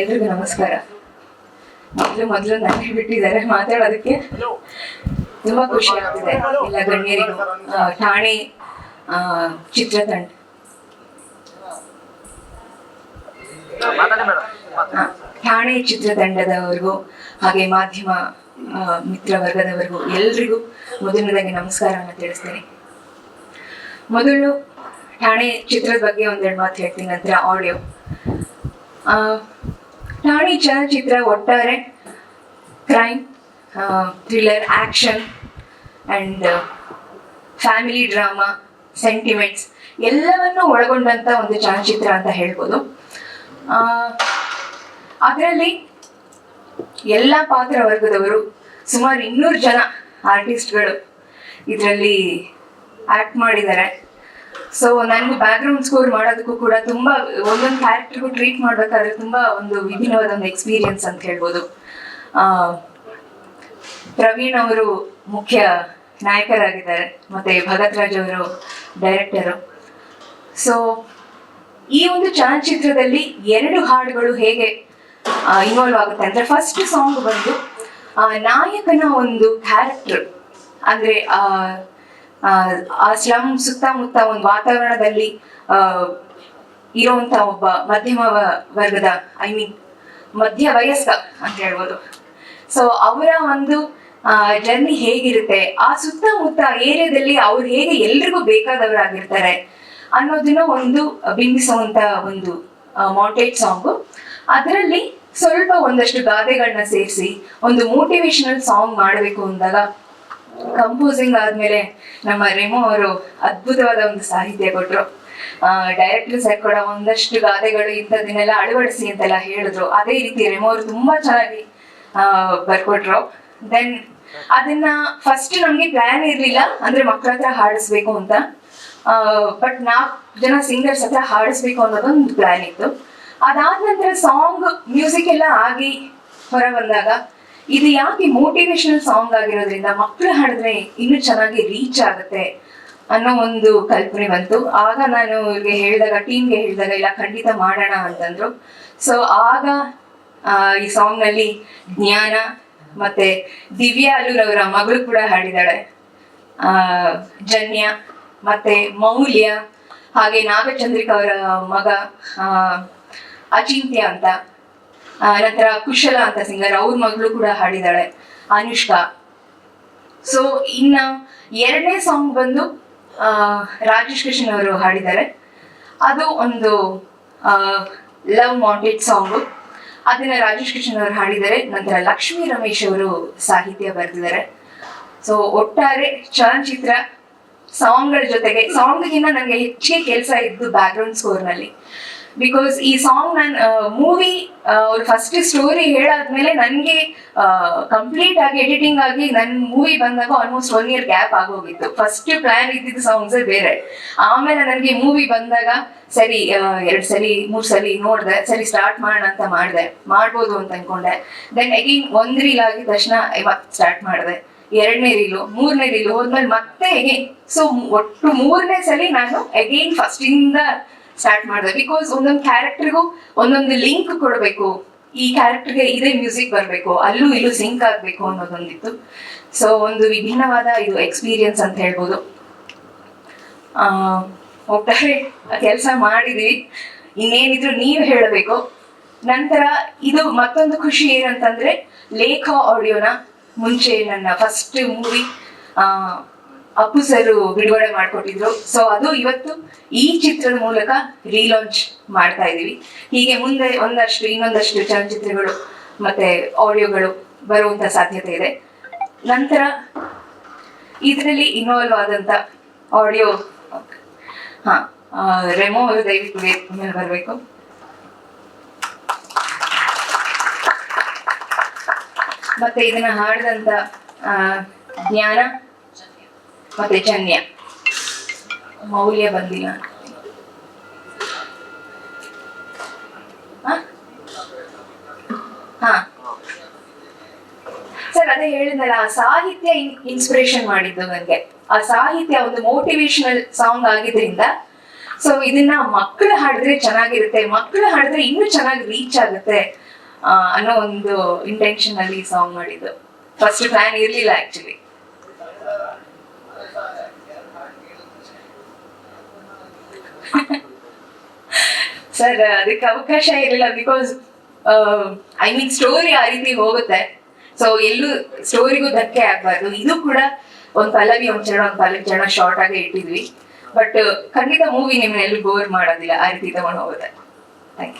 ಎಲ್ರಿಗೂ ನಮಸ್ಕಾರ. ಮೊದಲು ಮೊದಲು ನನಗೆ ಬಿಟ್ಟಿದ್ದಾರೆ ಮಾತಾಡೋದಕ್ಕೆ ತುಂಬಾ ಖುಷಿ ಆಗ್ತಿದೆ. ಎಲ್ಲ ಗಣ್ಯರಿಗೂ. ಠಾಣೆ ಚಿತ್ರತಂಡ. ಠಾಣೆ ಚಿತ್ರತಂಡದವರಿಗೂ ಹಾಗೆ ಮಾಧ್ಯಮ ಮಿತ್ರ ವರ್ಗದವರಿಗೂ ಎಲ್ರಿಗೂ ಮೊದಲನೇದಾಗಿ ನಮಸ್ಕಾರವನ್ನು ತಿಳಿಸ್ತೇನೆ. ಮೊದಲು ಠಾಣೆ ಚಿತ್ರದ ಬಗ್ಗೆ ಒಂದೆರಡು ಮಾತು ಹೇಳ್ತೀನಿ ನಂತರ ಆಡಿಯೋ ಠಾಣೆ ಚಲನಚಿತ್ರ ಒಟ್ಟಾರೆ crime thriller, action and family drama, sentiments ಎಲ್ಲವನ್ನು ಒಳಗೊಂಡಂತ ಒಂದು ಚಲನಚಿತ್ರ ಅಂತ ಹೇಳ್ಬೋದು. ಅದರಲ್ಲಿ ಎಲ್ಲ ಪಾತ್ರ ವರ್ಗದವರು ಸುಮಾರು ಇನ್ನೂರು ಜನ ಆರ್ಟಿಸ್ಟ್ಗಳು ಇದರಲ್ಲಿ ಆಕ್ಟ್ ಮಾಡಿದ್ದಾರೆ. ಸೊ ನನಗೆ ಬ್ಯಾಕ್ಗ್ರೌಂಡ್ ಸ್ಕೋರ್ ಮಾಡೋದಕ್ಕೂ ಕೂಡ ತುಂಬಾ ಒಂದೊಂದು ಕ್ಯಾರೆಕ್ಟರ್ಗೂ ಟ್ರೀಟ್ ಮಾಡ್ಬೇಕಾದ್ರೆ ತುಂಬಾ ಒಂದು ವಿಭಿನ್ನವಾದ ಒಂದು ಎಕ್ಸ್ಪೀರಿಯನ್ಸ್ ಅಂತ ಹೇಳ್ಬೋದು. ಆ, ಪ್ರವೀಣ್ ಅವರು ಮುಖ್ಯ ನಾಯಕರಾಗಿದ್ದಾರೆ ಮತ್ತೆ ಭಗತ್ ರಾಜ್ ಅವರು ಡೈರೆಕ್ಟರು ಸೊ ಈ ಒಂದು ಚಲನಚಿತ್ರದಲ್ಲಿ ಎರಡು ಹಾಡುಗಳು ಹೇಗೆ ಇನ್ವಾಲ್ವ್ ಆಗುತ್ತೆ ಅಂದ್ರೆ ಫಸ್ಟ್ ಸಾಂಗ್ ಬಂದು ಆ, ನಾಯಕನ ಒಂದು ಕ್ಯಾರೆಕ್ಟರ್ ಅಂದ್ರೆ ಆ ಸ್ಲಮ್ ಸುತ್ತಮುತ್ತ ಒಂದು ವಾತಾವರಣದಲ್ಲಿ ಇರುವಂತ ಒಬ್ಬ ಮಧ್ಯಮ ವರ್ಗದ ಐ ಮೀನ್ ಮಧ್ಯ ವಯಸ್ಕ ಅಂತ ಹೇಳ್ಬೋದು. ಸೊ ಅವರ ಒಂದು ಜರ್ನಿ ಹೇಗಿರುತ್ತೆ? ಆ ಸುತ್ತಮುತ್ತ ಏರಿಯಾದಲ್ಲಿ ಅವ್ರು ಹೇಗೆ ಎಲ್ರಿಗೂ ಬೇಕಾದವರಾಗಿರ್ತಾರೆ ಅನ್ನೋದನ್ನ ಒಂದು ಬಿಂಬಿಸುವಂತ ಒಂದು ಮಾಂಟೇಜ್ ಸಾಂಗ್ ಅದರಲ್ಲಿ ಸ್ವಲ್ಪ ಒಂದಷ್ಟು ಗಾದೆಗಳನ್ನ ಸೇರಿಸಿ, ಒಂದು ಮೋಟಿವೇಶನಲ್ ಸಾಂಗ್ ಮಾಡಬೇಕು ಅಂದಾಗ ಕಂಪೋಸಿಂಗ್ ಆದ್ಮೇಲೆ ನಮ್ಮ ರೆಮೋ ಅವರು ಅದ್ಭುತವಾದ ಒಂದು ಸಾಹಿತ್ಯ ಕೊಟ್ರು. ಡೈರೆಕ್ಟರ್ ಸರ್ ಕೂಡ ಒಂದಷ್ಟು ಗಾದೆಗಳು ಇಂಥದ್ದನ್ನೆಲ್ಲ ಅಳವಡಿಸಿ ಅಂತೆಲ್ಲ ಹೇಳಿದ್ರು. ಅದೇ ರೀತಿ ರೆಮೋ ಅವರು ತುಂಬಾ ಚೆನ್ನಾಗಿ ಬರ್ಕೊಟ್ರು. ದೆನ್ ಅದನ್ನ ಫಸ್ಟ್ ನಮ್ಗೆ ಪ್ಲಾನ್ ಇರ್ಲಿಲ್ಲ, ಅಂದ್ರೆ ಮಕ್ಕಳ ಹತ್ರ ಹಾಡಿಸ್ಬೇಕು ಅಂತ. ಬಟ್ ನಾಲ್ಕು ಜನ ಸಿಂಗರ್ಸ್ ಹತ್ರ ಹಾಡಿಸ್ಬೇಕು ಅನ್ನೋದೊಂದು ಪ್ಲಾನ್ ಇತ್ತು. ಅದಾದ ನಂತರ ಸಾಂಗ್ ಮ್ಯೂಸಿಕ್ ಎಲ್ಲ ಆಗಿ ಹೊರ ಬಂದಾಗ ಇದು ಯಾಕೆ ಮೋಟಿವೇಶನಲ್ ಸಾಂಗ್ ಆಗಿರೋದ್ರಿಂದ ಮಕ್ಕಳು ಹಾಡಿದ್ರೆ ಇನ್ನೂ ಚೆನ್ನಾಗಿ ರೀಚ್ ಆಗುತ್ತೆ ಅನ್ನೋ ಒಂದು ಕಲ್ಪನೆ ಬಂತು. ಆಗ ನಾನು ಇವ್ರಿಗೆ ಹೇಳಿದಾಗ ಟೀಮ್ಗೆ ಹೇಳಿದಾಗ ಇಲ್ಲ ಖಂಡಿತ ಮಾಡೋಣ ಅಂತಂದ್ರು. ಸೊ ಆಗ ಈ ಸಾಂಗ್ನಲ್ಲಿ ಜ್ಞಾನ ಮತ್ತೆ ದಿವ್ಯಾ ಅಲ್ಲೂರ್ ಅವರ ಮಗಳು ಕೂಡ ಹಾಡಿದಾಳೆ ಆ, ಜನ್ಯ ಮತ್ತೆ ಮೌಲ್ಯ ಹಾಗೆ ನಾಗಚಂದ್ರಿಕ ಅವರ ಮಗ ಅಚಿಂತ್ಯ ಅಂತ. ನಂತರ ಕುಶಲ ಅಂತ ಸಿಂಗರ್ ಅವ್ರ ಮಗಳು ಕೂಡ ಹಾಡಿದಾಳೆ ಅನುಷ್ಕಾ. ಸೊ ಇನ್ನ ಎರಡನೇ ಸಾಂಗ್ ಬಂದು ರಾಜೇಶ್ ಕೃಷ್ಣ ಅವರು ಹಾಡಿದ್ದಾರೆ. ಅದು ಒಂದು ಲವ್ ಮಾಂಟೆಡ್ ಸಾಂಗು ಅದನ್ನ ರಾಜೇಶ್ ಕೃಷ್ಣ ಅವರು ಹಾಡಿದ್ದಾರೆ. ನಂತರ ಲಕ್ಷ್ಮೀ ರಮೇಶ್ ಅವರು ಸಾಹಿತ್ಯ ಬರೆದಿದ್ದಾರೆ. ಸೊ ಒಟ್ಟಾರೆ ಚಲನಚಿತ್ರ ಸಾಂಗ್ಗಳ ಜೊತೆಗೆ ಸಾಂಗ್ಗಿಂತ ನನಗೆ ಹೆಚ್ಚಿಗೆ ಕೆಲಸ ಇದ್ದು ಬ್ಯಾಕ್ಗ್ರೌಂಡ್ ಸ್ಕೋರ್ನಲ್ಲಿ. ಬಿಕಾಸ್ ಈ ಸಾಂಗ್ ನಾನು ಮೂವಿ ಅವ್ರ ಫಸ್ಟ್ ಸ್ಟೋರಿ ಹೇಳಾದ್ಮೇಲೆ ನನಗೆ ಕಂಪ್ಲೀಟ್ ಆಗಿ ಎಡಿಟಿಂಗ್ ಆಗಿ ನನ್ನ ಮೂವಿ ಬಂದಾಗ ಆಲ್ಮೋಸ್ಟ್ ಒನ್ ಇಯರ್ ಗ್ಯಾಪ್ ಆಗೋಗಿತ್ತು. ಫಸ್ಟ್ ಪ್ಲಾನ್ ಇದ್ದಿದ್ದು ಸಾಂಗ್ಸ್ ಬೇರೆ. ಆಮೇಲೆ ನನಗೆ ಮೂವಿ ಬಂದಾಗ, ಸರಿ ಎರಡು ಸಲಿ ಮೂರು ಸಲಿ ನೋಡಿದೆ, ಸರಿ ಸ್ಟಾರ್ಟ್ ಮಾಡೋಣ ಅಂತ ಮಾಡಿದೆ. ಮಾಡ್ಬೋದು ಅಂತ ಅನ್ಕೊಂಡೆ. ದೆನ್ ಅಗೇನ್ ಒಂದ್ ರೀಲ್ ಆಗಿದ ತಕ್ಷಣ ಸ್ಟಾರ್ಟ್ ಮಾಡಿದೆ. ಎರಡನೇ ರೀಲು ಮೂರನೇ ರೀಲು ಹೋದ್ಮೇಲೆ ಮತ್ತೆ ಸೊ ಒಟ್ಟು ಮೂರನೇ ಸಲಿ ನಾನು ಅಗೇನ್ ಫಸ್ಟ್ ಇಂದ ಸ್ಟಾರ್ಟ್ ಮಾಡಿದೆ. ಬಿಕಾಸ್ ಒಂದೊಂದು ಕ್ಯಾರೆಕ್ಟರ್ಗೂ ಒಂದೊಂದು ಲಿಂಕ್ ಕೊಡಬೇಕು. ಈ ಕ್ಯಾರೆಕ್ಟರ್ಗೆ ಇದೇ ಮ್ಯೂಸಿಕ್ ಬರಬೇಕು. ಅಲ್ಲೂ ಇಲ್ಲೂ ಸಿಂಕ್ ಆಗಬೇಕು ಅನ್ನೋದೊಂದಿತ್ತು. ಸೊ ಒಂದು ವಿಭಿನ್ನವಾದ ಇದು ಎಕ್ಸ್ಪೀರಿಯನ್ಸ್ ಅಂತ ಹೇಳ್ಬೋದು. ಒಟ್ಟಾರೆ ಕೆಲಸ ಮಾಡಿದ್ವಿ ಇನ್ನೇನಿದ್ರು ನೀವು ಹೇಳಬೇಕು. ನಂತರ ಇದು ಮತ್ತೊಂದು ಖುಷಿ ಏನಂತಂದ್ರೆ ಲೇಖ ಆಡಿಯೋನ ಮುಂಚೆ ನನ್ನ ಫಸ್ಟ್ ಮೂವಿ ಅಪ್ಪು ಸರ್ ಬಿಡುಗಡೆ ಮಾಡ್ಕೊಟ್ಟಿದ್ರು. ಸೊ ಅದು ಇವತ್ತು ಈ ಚಿತ್ರದ ಮೂಲಕ ರೀಲಾಂಚ್ ಮಾಡ್ತಾ ಇದೀವಿ. ಹೀಗೆ ಮುಂದೆ ಒಂದಷ್ಟು, ಇನ್ನೊಂದಷ್ಟು ಚಲನಚಿತ್ರಗಳು ಮತ್ತೆ ಆಡಿಯೋಗಳು ಬರುವಂತ ಸಾಧ್ಯತೆ ಇದೆ. ನಂತರ ಇದರಲ್ಲಿ ಇನ್ವಾಲ್ವ್ ಆದಂತ ಆಡಿಯೋ ಹಾ ರೆಮೋ ಅವರು ದಯವಿಟ್ಟು ಬರಬೇಕು. ಮತ್ತೆ ಇದನ್ನ ಹಾಡಿದಂತ ಜ್ಞಾನ ಮತ್ತೆ ಜನ್ಯ ಮೌಲ್ಯ ಬಂದಿಲ್ಲ? ಹಾ? ಸರ್, ಅದೇ ಹೇಳಿದ್ನಲ್ಲ, ಆ ಸಾಹಿತ್ಯ ಇನ್ಸ್ಪಿರೇಷನ್ ಮಾಡಿದ್ದು ನನಗೆ ಆ ಸಾಹಿತ್ಯ ಒಂದು ಮೋಟಿವೇಶನಲ್ ಸಾಂಗ್ ಆಗಿದ್ರಿಂದ ಸೊ ಇದನ್ನ ಮಕ್ಕಳು ಹಾಡಿದ್ರೆ ಚೆನ್ನಾಗಿರುತ್ತೆ ಮಕ್ಕಳು ಹಾಡಿದ್ರೆ ಇನ್ನೂ ಚೆನ್ನಾಗಿ ರೀಚ್ ಆಗುತ್ತೆ ಅನ್ನೋ ಒಂದು ಇಂಟೆನ್ಷನ್ ಅಲ್ಲಿ ಸಾಂಗ್ ಮಾಡಿದ್ದು. ಫಸ್ಟ್ ಪ್ಲಾನ್ ಇರ್ಲಿಲ್ಲ ಆಕ್ಚುಲಿ ಸರ್ ಅದಕ್ಕೆ ಅವಕಾಶ ಇರಲಿಲ್ಲ ಬಿಕಾಸ್ ಐ ಮೀನ್ ಸ್ಟೋರಿ ಆ ರೀತಿ ಹೋಗುತ್ತೆ. ಸೊ ಎಲ್ಲೂ ಸ್ಟೋರಿಗೂ ಧಕ್ಕೆ ಆಗ್ಬಾರ್ದು. ಇದು ಕೂಡ ಒಂದ್ ಪಲ್ಲವಿ, ಒಂದ್ ಜನ ಒಂದ್ ಪಲ್ಲವಿ ಜನ ಶಾರ್ಟ್ ಆಗಿ ಇಟ್ಟಿದ್ವಿ. ಬಟ್ ಖಂಡಿತ ಮೂವಿ ನಿಮ್ನೆಲ್ಲೂ ಬೋರ್ ಮಾಡೋದಿಲ್ಲ. ಆ ರೀತಿ ತಗೊಂಡು ಹೋಗುತ್ತೆ.